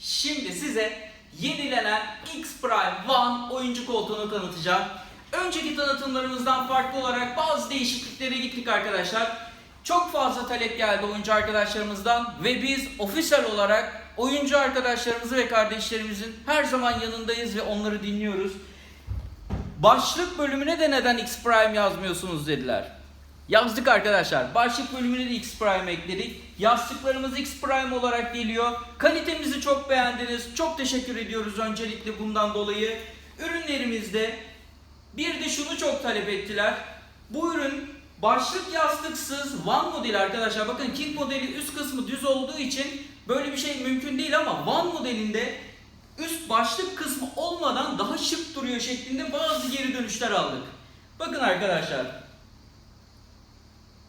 Şimdi size yenilenen X Prime One oyuncu koltuğunu tanıtacağım. Önceki tanıtımlarımızdan farklı olarak bazı değişikliklere gittik arkadaşlar. Çok fazla talep geldi oyuncu arkadaşlarımızdan ve biz ofisel olarak oyuncu arkadaşlarımızı ve kardeşlerimizin her zaman yanındayız ve onları dinliyoruz. Başlık bölümüne de neden X Prime yazmıyorsunuz dediler. Yazdık arkadaşlar. Başlık bölümüne de X Prime ekledik. Yastıklarımız X Prime olarak geliyor. Kalitemizi çok beğendiniz. Çok teşekkür ediyoruz öncelikle bundan dolayı. Ürünlerimizde bir de şunu çok talep ettiler. Bu ürün başlık yastıksız One modeli arkadaşlar. Bakın King modeli üst kısmı düz olduğu için böyle bir şey mümkün değil ama One modelinde üst başlık kısmı olmadan daha şık duruyor şeklinde bazı geri dönüşler aldık. Bakın arkadaşlar.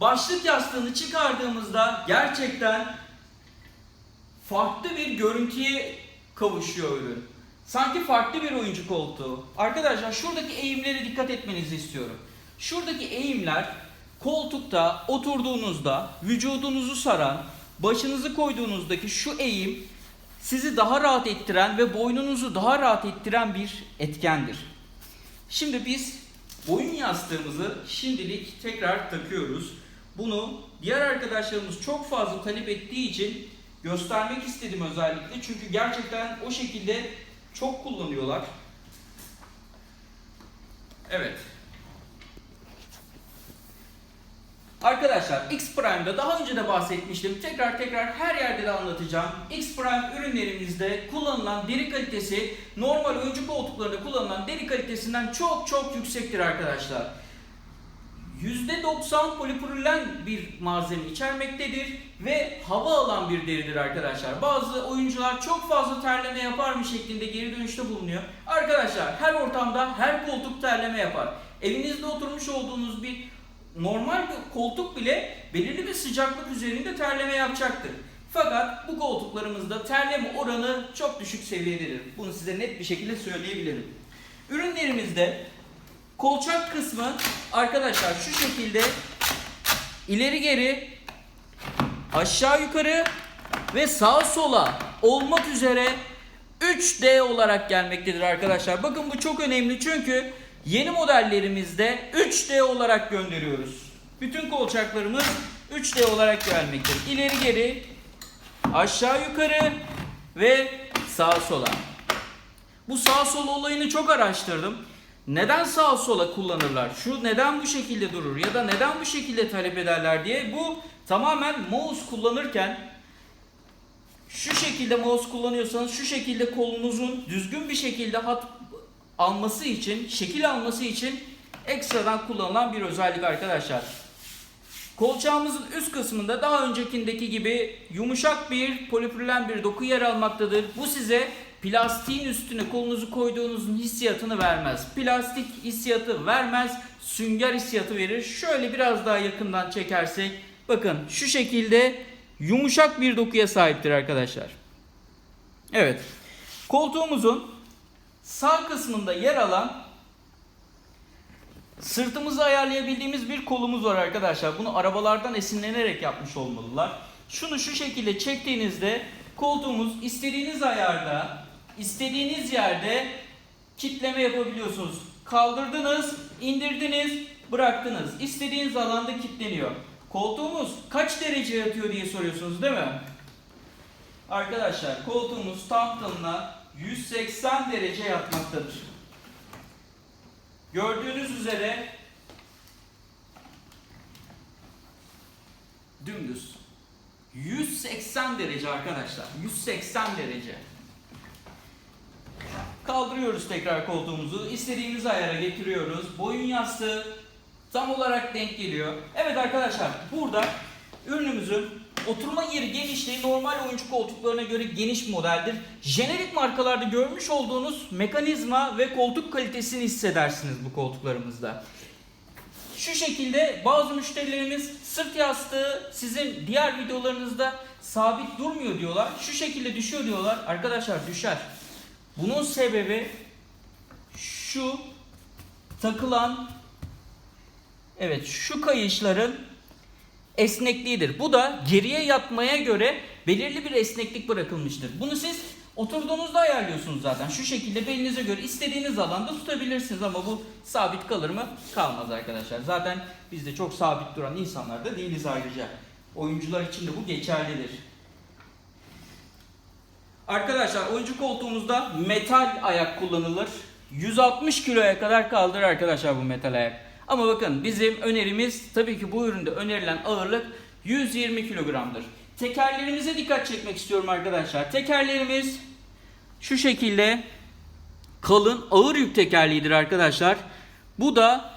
Başlık yastığını çıkardığımızda gerçekten farklı bir görüntüye kavuşuyor ürün. Sanki farklı bir oyuncu koltuğu. Arkadaşlar şuradaki eğimlere dikkat etmenizi istiyorum. Şuradaki eğimler koltukta oturduğunuzda vücudunuzu saran, başınızı koyduğunuzdaki şu eğim sizi daha rahat ettiren ve boynunuzu daha rahat ettiren bir etkendir. Şimdi biz boyun yastığımızı şimdilik tekrar takıyoruz. Bunu diğer arkadaşlarımız çok fazla talep ettiği için göstermek istedim özellikle. Çünkü gerçekten o şekilde çok kullanıyorlar. Evet. Arkadaşlar X Prime'da daha önce de bahsetmiştim. Tekrar tekrar her yerde de anlatacağım. X Prime ürünlerimizde kullanılan deri kalitesi normal oyuncu koltuklarında kullanılan deri kalitesinden çok çok yüksektir arkadaşlar. %90 polipropilen bir malzeme içermektedir ve hava alan bir deridir arkadaşlar. Bazı oyuncular çok fazla terleme yapar mı şeklinde geri dönüşte bulunuyor. Arkadaşlar her ortamda her koltuk terleme yapar. Evinizde oturmuş olduğunuz bir normal bir koltuk bile belirli bir sıcaklık üzerinde terleme yapacaktır. Fakat bu koltuklarımızda terleme oranı çok düşük seviyededir. Bunu size net bir şekilde söyleyebilirim. Ürünlerimizde kolçak kısmı arkadaşlar şu şekilde ileri geri aşağı yukarı ve sağa sola olmak üzere 3D olarak gelmektedir arkadaşlar. Bakın bu çok önemli çünkü yeni modellerimizde 3D olarak gönderiyoruz. Bütün kolçaklarımız 3D olarak gelmektedir. İleri geri, aşağı yukarı ve sağa sola. Bu sağ sol olayını çok araştırdım. Neden sağ sola kullanırlar? Şu neden bu şekilde durur ya da neden bu şekilde talep ederler diye bu tamamen mouse kullanırken şu şekilde mouse kullanıyorsanız şu şekilde kolunuzun düzgün bir şekilde hat alması için, şekil alması için ekstradan kullanılan bir özellik arkadaşlar. Kolçağımızın üst kısmında daha öncekindeki gibi yumuşak bir polipropilen bir doku yer almaktadır. Bu size plastiğin üstüne kolunuzu koyduğunuzun hissiyatını vermez. Plastik hissiyatı vermez, sünger hissiyatı verir. Şöyle biraz daha yakından çekersek bakın şu şekilde yumuşak bir dokuya sahiptir arkadaşlar. Evet. Koltuğumuzun sağ kısmında yer alan sırtımızı ayarlayabildiğimiz bir kolumuz var arkadaşlar. Bunu arabalardan esinlenerek yapmış olmalılar. Şunu şu şekilde çektiğinizde koltuğumuz istediğiniz ayarda, istediğiniz yerde kitleme yapabiliyorsunuz. Kaldırdınız, indirdiniz, bıraktınız. İstediğiniz alanda kilitleniyor. Koltuğumuz kaç derece yatıyor diye soruyorsunuz değil mi? Arkadaşlar koltuğumuz tam tamına 180 derece yatmaktadır. Gördüğünüz üzere dümdüz. 180 derece arkadaşlar. 180 derece. Kaldırıyoruz tekrar koltuğumuzu. İstediğimiz ayara getiriyoruz. Boyun yastığı tam olarak denk geliyor. Evet arkadaşlar burada ürünümüzün oturma yeri genişliği normal oyuncu koltuklarına göre geniş modeldir. Jenerik markalarda görmüş olduğunuz mekanizma ve koltuk kalitesini hissedersiniz bu koltuklarımızda. Şu şekilde bazı müşterilerimiz sırt yastığı sizin diğer videolarınızda sabit durmuyor diyorlar. Şu şekilde düşüyor diyorlar. Arkadaşlar düşer. Bunun sebebi şu takılan evet şu kayışların esnekliğidir. Bu da geriye yatmaya göre belirli bir esneklik bırakılmıştır. Bunu siz Oturduğunuzda ayarlıyorsunuz zaten. Şu şekilde belinize göre istediğiniz alanda tutabilirsiniz ama bu sabit kalır mı? Kalmaz arkadaşlar. Zaten biz de çok sabit duran insanlar da değiliz ayrıca. Oyuncular için de bu geçerlidir. Arkadaşlar oyuncu koltuğumuzda metal ayak kullanılır. 160 kiloya kadar kaldırır arkadaşlar bu metal ayak. Ama bakın bizim önerimiz tabii ki bu üründe önerilen ağırlık 120 kilogramdır. Tekerlerimize dikkat çekmek istiyorum arkadaşlar. Tekerlerimiz şu şekilde kalın ağır yük tekerliğidir arkadaşlar. Bu da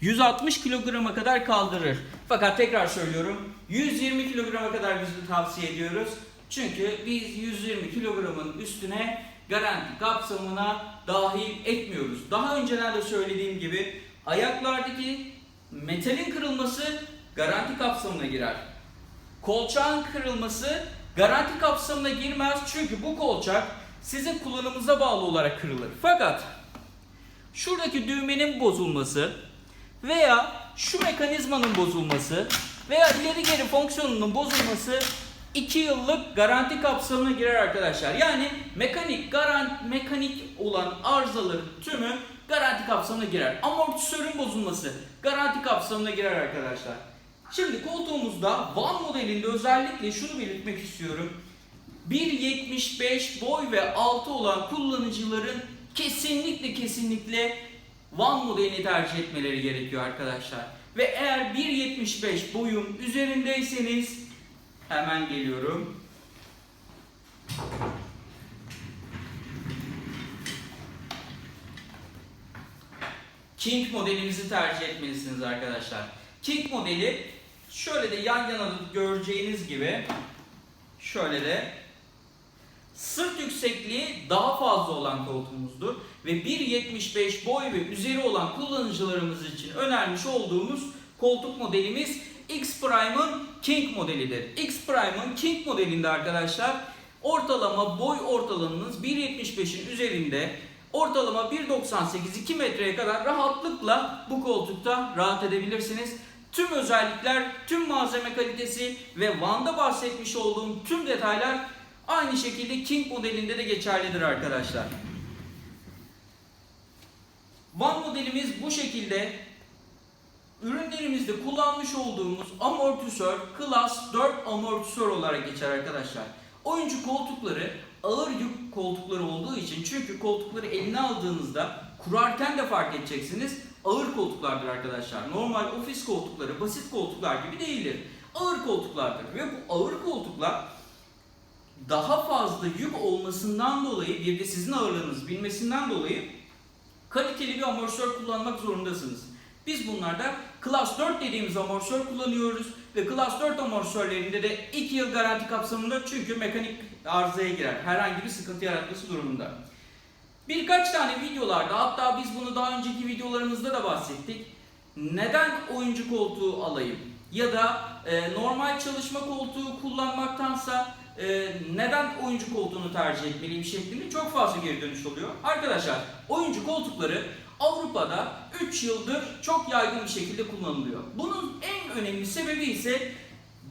160 kilograma kadar kaldırır. Fakat tekrar söylüyorum 120 kilograma kadar biz de tavsiye ediyoruz. Çünkü biz 120 kilogramın üstüne garanti kapsamına dahil etmiyoruz. Daha önceden de söylediğim gibi ayaklardaki metalin kırılması garanti kapsamına girer. Kolçağın kırılması garanti kapsamına girmez çünkü bu kolçak sizin kullanımınıza bağlı olarak kırılır. Fakat şuradaki düğmenin bozulması veya şu mekanizmanın bozulması veya ileri geri fonksiyonunun bozulması 2 yıllık garanti kapsamına girer arkadaşlar. Yani mekanik garant mekanik olan arızaların tümü garanti kapsamına girer. Amortisörün bozulması garanti kapsamına girer arkadaşlar. Şimdi koltuğumuzda Van modelinde özellikle şunu belirtmek istiyorum. 1.75 boy ve altı olan kullanıcıların kesinlikle kesinlikle Van modelini tercih etmeleri gerekiyor arkadaşlar. Ve eğer 1.75 boyum üzerindeyseniz hemen geliyorum. King modelimizi tercih etmelisiniz arkadaşlar. King modeli şöyle de yan yana göreceğiniz gibi şöyle de sırt yüksekliği daha fazla olan koltuğumuzdur ve 1.75 boy ve üzeri olan kullanıcılarımız için önermiş olduğumuz koltuk modelimiz X Prime'ın King modelidir. X Prime'ın King modelinde arkadaşlar ortalama boy ortalamanız 1.75'in üzerinde ortalama 1.98-2 metreye kadar rahatlıkla bu koltukta rahat edebilirsiniz. Tüm özellikler, tüm malzeme kalitesi ve Van'da bahsetmiş olduğum tüm detaylar aynı şekilde King modelinde de geçerlidir arkadaşlar. Van modelimiz bu şekilde ürünlerimizde kullanmış olduğumuz amortisör Class 4 amortisör olarak geçer arkadaşlar. Oyuncu koltukları ağır yük koltukları olduğu için çünkü koltukları eline aldığınızda kurarken de fark edeceksiniz ağır koltuklardır arkadaşlar. Normal ofis koltukları basit koltuklar gibi değildir. Ağır koltuklardır ve bu ağır koltuklar daha fazla yük olmasından dolayı bir de sizin ağırlığınız bilmesinden dolayı kaliteli bir amortisör kullanmak zorundasınız. Biz bunlarda Class 4 dediğimiz amortisör kullanıyoruz ve Class 4 amortisörlerinde de 2 yıl garanti kapsamında çünkü mekanik arızaya girer. Herhangi bir sıkıntı yaratması durumunda. Birkaç tane videolarda hatta biz bunu daha önceki videolarımızda da bahsettik. Neden oyuncu koltuğu alayım? Ya da e, normal çalışma koltuğu kullanmaktansa e, neden oyuncu koltuğunu tercih etmeliyim şeklinde çok fazla geri dönüş oluyor. Arkadaşlar oyuncu koltukları Avrupa'da 3 yıldır çok yaygın bir şekilde kullanılıyor. Bunun en önemli sebebi ise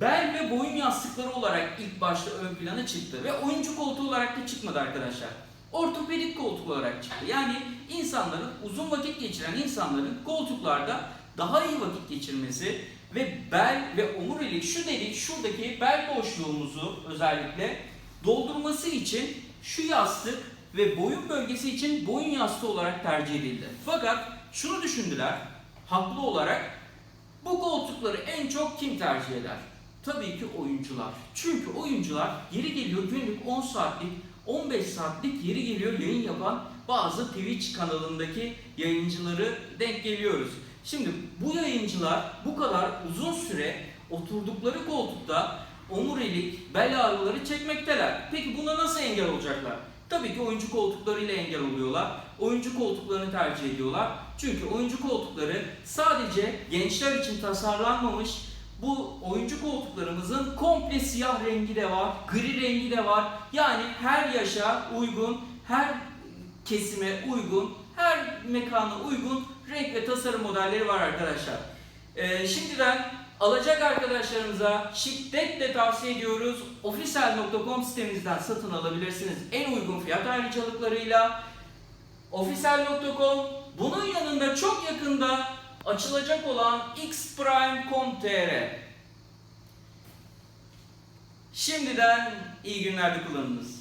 bel ve boyun yastıkları olarak ilk başta ön plana çıktı ve oyuncu koltuğu olarak da çıkmadı arkadaşlar. Ortopedik koltuk olarak çıktı. Yani insanların uzun vakit geçiren insanların koltuklarda daha iyi vakit geçirmesi ve bel ve omurilik şu dedik şuradaki bel boşluğumuzu özellikle doldurması için şu yastık ve boyun bölgesi için boyun yastığı olarak tercih edildi. Fakat şunu düşündüler haklı olarak bu koltukları en çok kim tercih eder? Tabii ki oyuncular. Çünkü oyuncular yeri geliyor günlük 10 saatlik 15 saatlik yeri geliyor yayın yapan bazı Twitch kanalındaki yayıncıları denk geliyoruz. Şimdi bu yayıncılar bu kadar uzun süre oturdukları koltukta omurilik, bel ağrıları çekmekteler. Peki buna nasıl engel olacaklar? Tabii ki oyuncu koltuklarıyla engel oluyorlar. Oyuncu koltuklarını tercih ediyorlar. Çünkü oyuncu koltukları sadece gençler için tasarlanmamış. Bu oyuncu koltuklarımızın komple siyah rengi de var, gri rengi de var. Yani her yaşa uygun, her kesime uygun, her mekana uygun renk ve tasarım modelleri var arkadaşlar. Ee, şimdiden Alacak arkadaşlarımıza şiddetle tavsiye ediyoruz. Official.com sitemizden satın alabilirsiniz. En uygun fiyat ayrıcalıklarıyla. Official.com bunun yanında çok yakında açılacak olan xprime.com.tr Şimdiden iyi günlerde kullanınız.